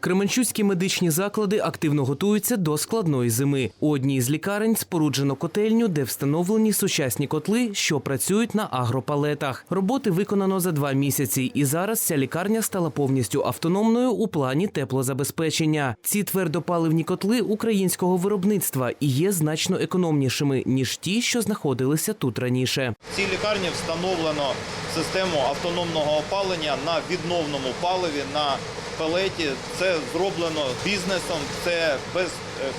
Кременчуцькі медичні заклади активно готуються до складної зими. У одній з лікарень споруджено котельню, де встановлені сучасні котли, що працюють на агропалетах. Роботи виконано за два місяці, і зараз ця лікарня стала повністю автономною у плані теплозабезпечення. Ці твердопаливні котли українського виробництва і є значно економнішими ніж ті, що знаходилися тут раніше. В цій лікарні встановлено систему автономного опалення на відновному паливі на пелеті. Це зроблено бізнесом. Це без е,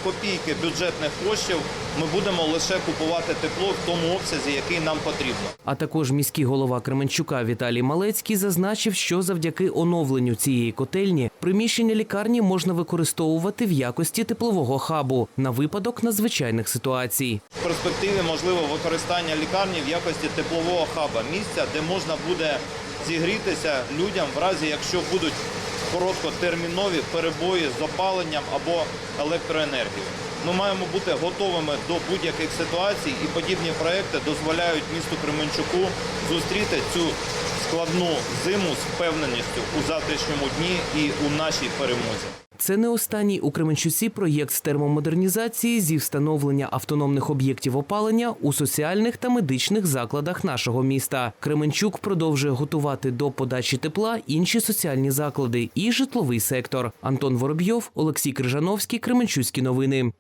копійки бюджетних коштів. Ми будемо лише купувати тепло в тому обсязі, який нам потрібно. А також міський голова Кременчука Віталій Малецький зазначив, що завдяки оновленню цієї котельні приміщення лікарні можна використовувати в якості теплового хабу на випадок надзвичайних ситуацій. В перспективі можливо використання лікарні в якості теплового хаба, місця, де можна буде зігрітися людям в разі, якщо будуть короткотермінові перебої з опаленням або електроенергією. Ми маємо бути готовими до будь-яких ситуацій, і подібні проекти дозволяють місту Кременчуку зустріти цю складну зиму з впевненістю у завтрашньому дні і у нашій перемозі. Це не останній у Кременчуці проєкт з термомодернізації зі встановлення автономних об'єктів опалення у соціальних та медичних закладах нашого міста. Кременчук продовжує готувати до подачі тепла інші соціальні заклади і житловий сектор. Антон Воробйов, Олексій Крижановський, Кременчуцькі новини.